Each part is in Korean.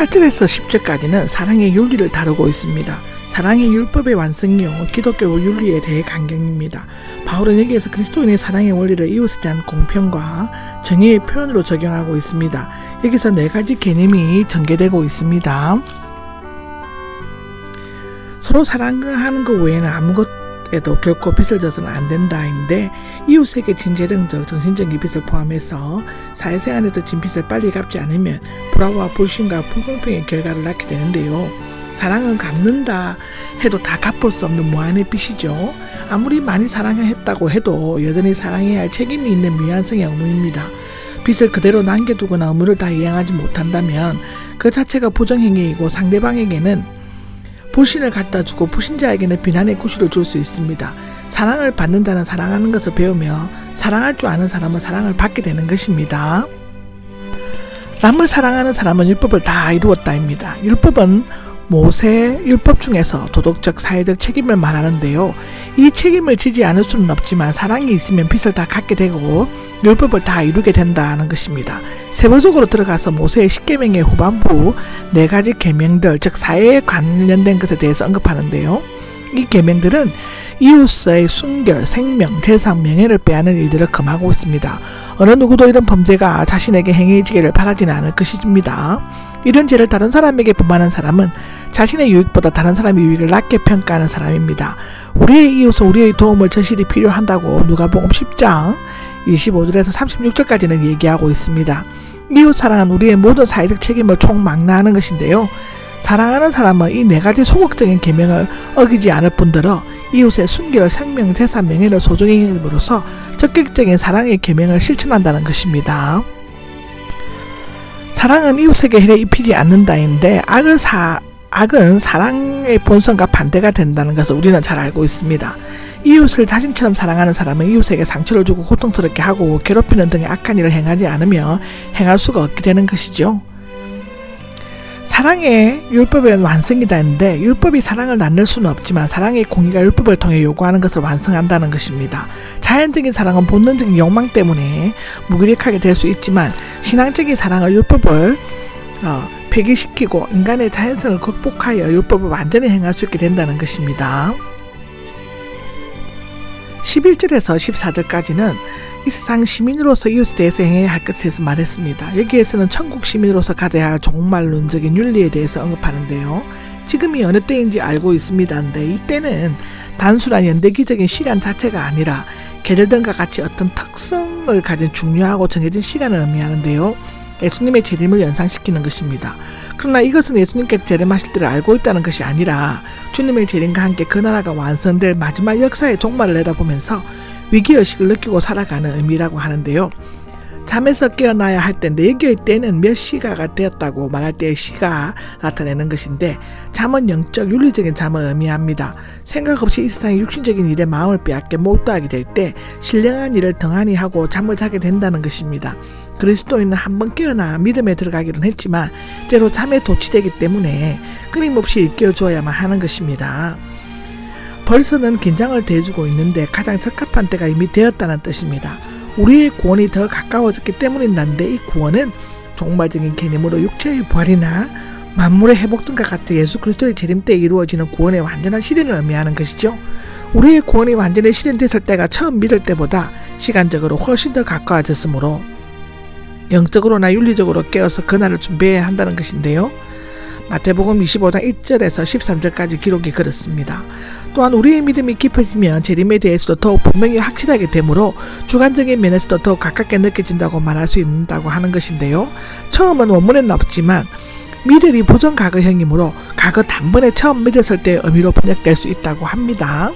8절에서 10절까지는 사랑의 윤리를 다루고 있습니다. 사랑의 율법의 완성이요 기독교 윤리에 대해 강경입니다. 바울은 여기에서 그리스도인의 사랑의 원리를 이웃에 대한 공평과 정의의 표현으로 적용하고 있습니다. 여기서 네 가지 개념이 전개되고 있습니다. 서로 사랑하는 것 외에는 아무것 에도 결코 빚을 져서는 안 된다인데 이웃에게 진 재정적 정신적인 빚을 포함해서 사회생활에서 진 빚을 빨리 갚지 않으면 불화와 불신과 불공평의 결과를 낳게 되는데요. 사랑은 갚는다 해도 다 갚을 수 없는 무한의 빚이죠. 아무리 많이 사랑했다고 해도 여전히 사랑해야 할 책임이 있는 미완성의 의무입니다. 빚을 그대로 남겨두거나 의무를 다 이행하지 못한다면 그 자체가 부정행위이고 상대방에게는 불신을 갖다 주고 불신자에게는 비난의 구실을 줄 수 있습니다. 사랑을 받는다는 사랑하는 것을 배우며 사랑할 줄 아는 사람은 사랑을 받게 되는 것입니다. 남을 사랑하는 사람은 율법을 다 이루었다입니다. 율법은 모세 율법 중에서 도덕적 사회적 책임을 말하는데요. 이 책임을 지지 않을 수는 없지만 사랑이 있으면 빚을 다 갚게 되고 율법을 다 이루게 된다는 것입니다. 세부적으로 들어가서 모세의 십계명의 후반부 네 가지 계명들 즉 사회에 관련된 것에 대해서 언급하는데요. 이 계명들은 이웃의 순결, 생명, 재산, 명예를 빼앗는 일들을 금하고 있습니다. 어느 누구도 이런 범죄가 자신에게 행해지기를 바라지는 않을 것입니다. 이런 죄를 다른 사람에게 범하는 사람은 자신의 유익보다 다른 사람의 유익을 낮게 평가하는 사람입니다. 우리의 이웃은 우리의 도움을 절실히 필요한다고 누가복음 10장 25절에서 36절까지는 얘기하고 있습니다. 이웃 사랑은 우리의 모든 사회적 책임을 총망라하는 것인데요. 사랑하는 사람은 이 네 가지 소극적인 계명을 어기지 않을 뿐더러 이웃의 순결, 생명, 재산, 명예를 소중히 여김으로써 적극적인 사랑의 계명을 실천한다는 것입니다. 사랑은 이웃에게 해를 입히지 않는다인데 악을 사 악은 사랑의 본성과 반대가 된다는 것을 우리는 잘 알고 있습니다. 이웃을 자신처럼 사랑하는 사람은 이웃에게 상처를 주고 고통스럽게 하고 괴롭히는 등의 악한 일을 행하지 않으며 행할 수가 없게 되는 것이죠. 사랑의 율법의 완성이다 했는데 율법이 사랑을 낳을 수는 없지만 사랑의 공의가 율법을 통해 요구하는 것을 완성한다는 것입니다. 자연적인 사랑은 본능적인 욕망 때문에 무기력하게 될 수 있지만 신앙적인 사랑은 율법을 어, 폐기시키고 인간의 자연성을 극복하여 율법을 완전히 행할 수 있게 된다는 것입니다. 11절에서 14절까지는 이 세상 시민으로서 이웃에 대해서 행해야 할 것에 대해서 말했습니다. 여기에서는 천국 시민으로서 가져야 할 종말론적인 윤리에 대해서 언급하는데요. 지금이 어느 때인지 알고 있습니다인데 이때는 단순한 연대기적인 시간 자체가 아니라 계절 등과 같이 어떤 특성을 가진 중요하고 정해진 시간을 의미하는데요. 예수님의 재림을 연상시키는 것입니다. 그러나 이것은 예수님께서 재림하실 때를 알고 있다는 것이 아니라 주님의 재림과 함께 그 나라가 완성될 마지막 역사의 종말을 내다보면서 위기의식을 느끼고 살아가는 의미라고 하는데요. 잠에서 깨어나야 할 때인데 여기의 때는 몇 시가가 되었다고 말할 때의 시가 나타내는 것인데 잠은 영적 윤리적인 잠을 의미합니다. 생각 없이 이 세상의 육신적인 일에 마음을 빼앗겨 몰두하게 될 때 신령한 일을 덩하니 하고 잠을 자게 된다는 것입니다. 그리스도인은 한번 깨어나 믿음에 들어가기는 했지만 때로 잠에 도취되기 때문에 끊임없이 일깨워줘야만 하는 것입니다. 벌써는 긴장을 대주고 있는데 가장 적합한 때가 이미 되었다는 뜻입니다. 우리의 구원이 더 가까워졌기 때문인데 이 구원은 종말적인 개념으로 육체의 부활이나 만물의 회복 등과 같은 예수 그리스도의 재림 때 이루어지는 구원의 완전한 실현을 의미하는 것이죠. 우리의 구원이 완전히 실현됐을 때가 처음 믿을 때보다 시간적으로 훨씬 더 가까워졌으므로 영적으로나 윤리적으로 깨어서 그날을 준비해야 한다는 것인데요. 마태복음 25장 1절에서 13절까지 기록이 그렇습니다. 또한 우리의 믿음이 깊어지면 재림에 대해서도 더욱 분명히 확실하게 되므로 주관적인 면에서도 더욱 가깝게 느껴진다고 말할 수 있다고 하는 것인데요. 처음은 원문에는 없지만 믿음이 부정 과거형이므로 과거 단번에 처음 믿었을 때의 의미로 번역될 수 있다고 합니다.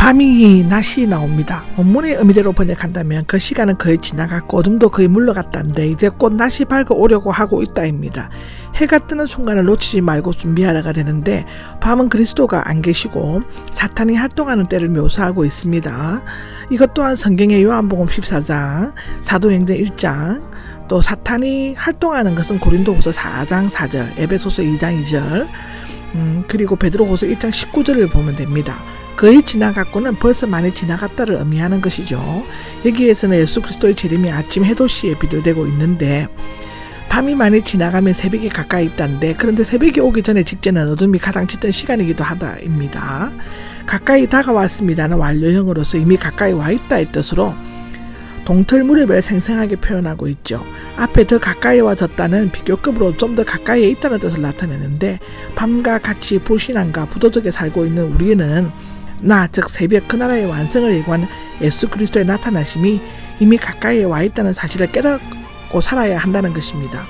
밤이 낮이 나옵니다. 원문의 의미대로 번역한다면 그 시간은 거의 지나갔고 어둠도 거의 물러갔다는데 이제 곧 낮이 밝아 오려고 하고 있다입니다. 해가 뜨는 순간을 놓치지 말고 준비하라가 되는데 밤은 그리스도가 안 계시고 사탄이 활동하는 때를 묘사하고 있습니다. 이것 또한 성경의 요한복음 14장, 사도행전 1장, 또 사탄이 활동하는 것은 고린도후서 4장 4절, 에베소서 2장 2절, 음, 그리고 베드로후서 1장 19절을 보면 됩니다. 거의 지나갔고는 벌써 많이 지나갔다를 의미하는 것이죠. 여기에서는 예수 그리스도의 재림이 아침 해돋이에 비교되고 있는데 밤이 많이 지나가면 새벽이 가까이 있다는데 그런데 새벽이 오기 전에 직전은 어둠이 가장 짙은 시간이기도 하다입니다. 가까이 다가왔습니다는 완료형으로서 이미 가까이 와 있다의 뜻으로 동틀 무렵을 생생하게 표현하고 있죠. 앞에 더 가까이 와졌다는 비교급으로 좀 더 가까이에 있다는 뜻을 나타내는데 밤과 같이 불신앙과 부도덕에 살고 있는 우리는 나 즉 새벽 그 나라의 완성을 예고하는 예수 그리스도의 나타나심이 이미 가까이에 와 있다는 사실을 깨닫고 살아야 한다는 것입니다.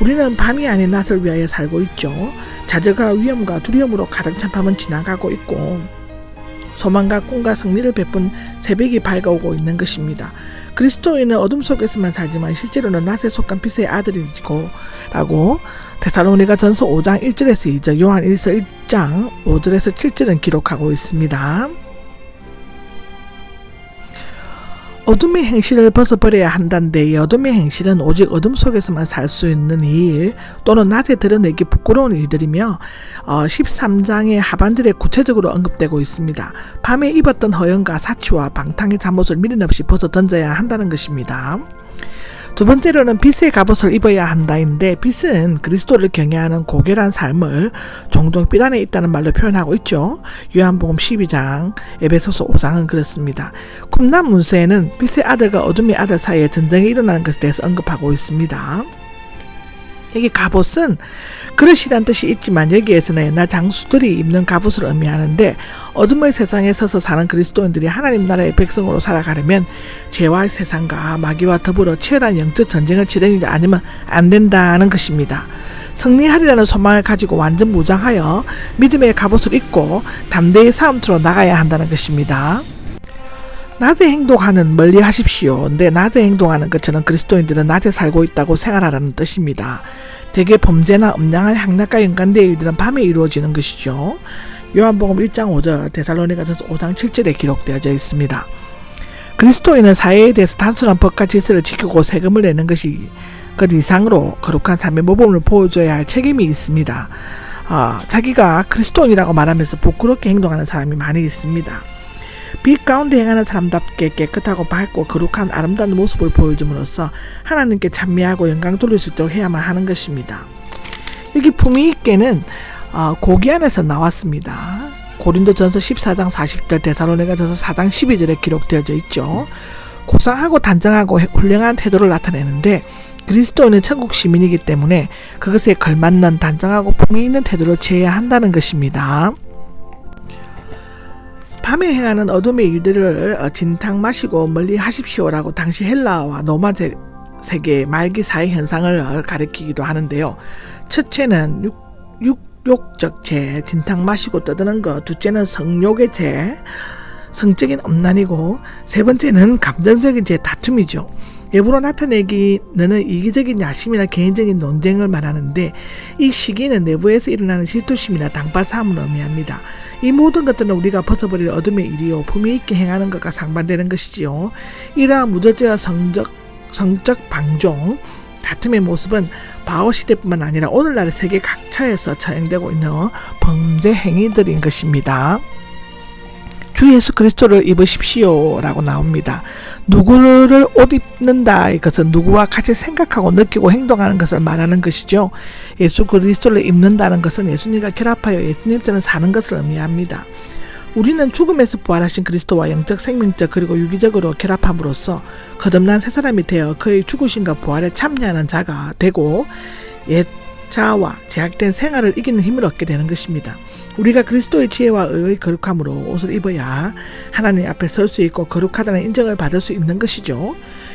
우리는 밤이 아닌 낮을 위하여 살고 있죠. 좌절과 위험과 두려움으로 가득 찬 밤은 지나가고 있고 소망과 꿈과 승리를 베푼 새벽이 밝아오고 있는 것입니다. 그리스도인은 어둠 속에서만 살지만 실제로는 낮에 속한 빛의 아들이고 라고 데살로니가 전서 5장 1절에서 2절 요한 1서 1장 5절에서 7절은 기록하고 있습니다. 어둠의 행실을 벗어버려야 한다는데 이 어둠의 행실은 오직 어둠 속에서만 살 수 있는 일 또는 낮에 드러내기 부끄러운 일들이며 어, 13장의 하반절에 구체적으로 언급되고 있습니다. 밤에 입었던 허영과 사치와 방탕의 잠옷을 미련 없이 벗어 던져야 한다는 것입니다. 두 번째로는 빛의 갑옷을 입어야 한다인데 빛은 그리스도를 경외하는 고결한 삶을 종종 빛 안에 있다는 말로 표현하고 있죠. 요한복음 12장, 에베소서 5장은 그렇습니다. 쿰난 문서에는 빛의 아들과 어둠의 아들 사이에 전쟁이 일어나는 것에 대해서 언급하고 있습니다. 여기 갑옷은 그릇이란 뜻이 있지만 여기에서는 옛날 장수들이 입는 갑옷을 의미하는데 어둠의 세상에 서서 사는 그리스도인들이 하나님 나라의 백성으로 살아가려면 죄와 세상과 마귀와 더불어 치열한 영적 전쟁을 치르지 않으면 안 된다는 것입니다. 승리하리라는 소망을 가지고 완전 무장하여 믿음의 갑옷을 입고 담대히 싸움터로 나가야 한다는 것입니다. 낮에 행동하는 멀리 하십시오. 근데 낮에 행동하는 것처럼 그리스도인들은 낮에 살고 있다고 생활하라는 뜻입니다. 대개 범죄나 음양한 향락과 연관된 일들은 밤에 이루어지는 것이죠. 요한복음 1장 5절, 데살로니가전서 5장 7절에 기록되어져 있습니다. 그리스도인은 사회에 대해서 단순한 법과 질서를 지키고 세금을 내는 것이 그 이상으로 거룩한 삶의 모범을 보여줘야 할 책임이 있습니다. 어, 자기가 그리스도인이라고 말하면서 부끄럽게 행동하는 사람이 많이 있습니다. 빛 가운데 행하는 사람답게 깨끗하고 밝고 거룩한 아름다운 모습을 보여줌으로써 하나님께 찬미하고 영광 돌릴 수 있도록 해야만 하는 것입니다. 여기 품위 있게는 어, 고기 안에서 나왔습니다. 고린도전서 14장 40절 데살로니가전서 4장 12절에 기록되어져 있죠. 고상하고 단정하고 훌륭한 태도를 나타내는데 그리스도는 천국 시민이기 때문에 그것에 걸맞는 단정하고 품위 있는 태도를 취해야 한다는 것입니다. 밤에 행하는 어둠의 일들을 어, 진탕 마시고 멀리 하십시오라고 당시 헬라와 로마 세계 말기 사회 현상을 가리키기도 하는데요. 첫째는 육, 육욕적 죄, 진탕 마시고 떠드는 것. 둘째는 성욕의 죄, 성적인 엄난이고 세 번째는 감정적인 죄, 다툼이죠. 예부로 나타내기는 이기적인 야심이나 개인적인 논쟁을 말하는데 이 시기는 내부에서 일어나는 질투심이나 당파사함을 의미합니다. 이 모든 것들은 우리가 벗어버릴 어둠의 일이요 품위 있게 행하는 것과 상반되는 것이지요. 이러한 무절제와 성적 성적 방종 다툼의 모습은 바오 시대뿐만 아니라 오늘날의 세계 각처에서 처형되고 있는 범죄 행위들인 것입니다. 주 예수 그리스도를 입으십시오 라고 나옵니다. 누구를 옷 입는다 이것은 누구와 같이 생각하고 느끼고 행동하는 것을 말하는 것이죠. 예수 그리스도를 입는다는 것은 예수님과 결합하여 예수님처럼 사는 것을 의미합니다. 우리는 죽음에서 부활하신 그리스도와 영적 생명적 그리고 유기적으로 결합함으로써 거듭난 새 사람이 되어 그의 죽으심과 부활에 참여하는 자가 되고 옛 자아와 제약된 생활을 이기는 힘을 얻게 되는 것입니다. 우리가 그리스도의 지혜와 의의 거룩함으로 옷을 입어야 하나님 앞에 설 수 있고 거룩하다는 인정을 받을 수 있는 것이죠.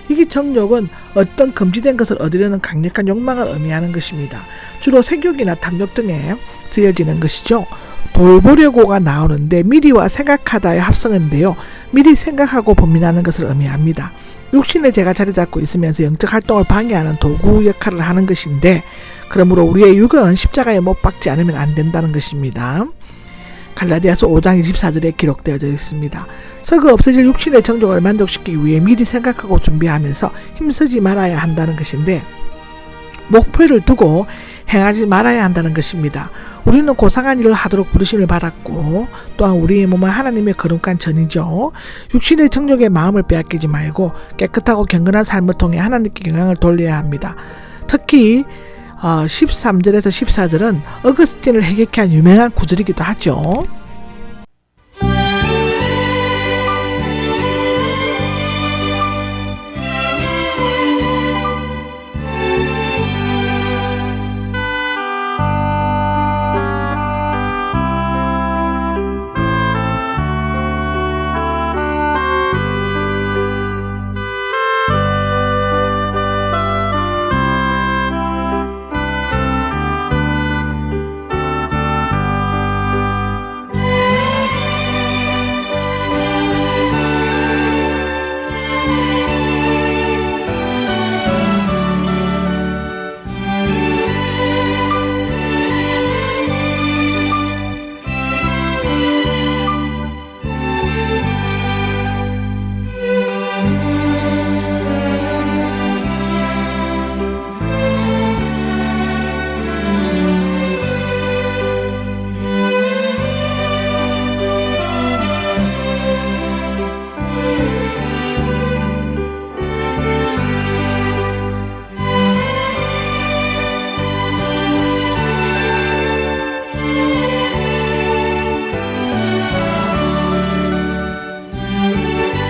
이기 정욕은 어떤 금지된 것을 얻으려는 강력한 욕망을 의미하는 것입니다. 주로 색욕이나 탐욕 등에 쓰여지는 것이죠. 돌보려고가 나오는데 미리와 생각하다의 합성인데요. 미리 생각하고 범민하는 것을 의미합니다. 육신의 죄가 자리 잡고 있으면서 영적 활동을 방해하는 도구 역할을 하는 것인데 그러므로 우리의 육은 십자가에 못 박지 않으면 안 된다는 것입니다. 갈라디아서 5장 24절에 기록되어져 있습니다. 서그 없어질 육신의 정족을 만족시키기 위해 미리 생각하고 준비하면서 힘쓰지 말아야 한다는 것인데 목표를 두고 행하지 말아야 한다는 것입니다. 우리는 고상한 일을 하도록 부르심을 받았고 또한 우리의 몸은 하나님의 거룩한 전이죠. 육신의 정욕에 마음을 빼앗기지 말고 깨끗하고 경건한 삶을 통해 하나님께 영광을 돌려야 합니다. 특히 어, 13절에서 14절은 어거스틴을 해격한 유명한 구절이기도 하죠.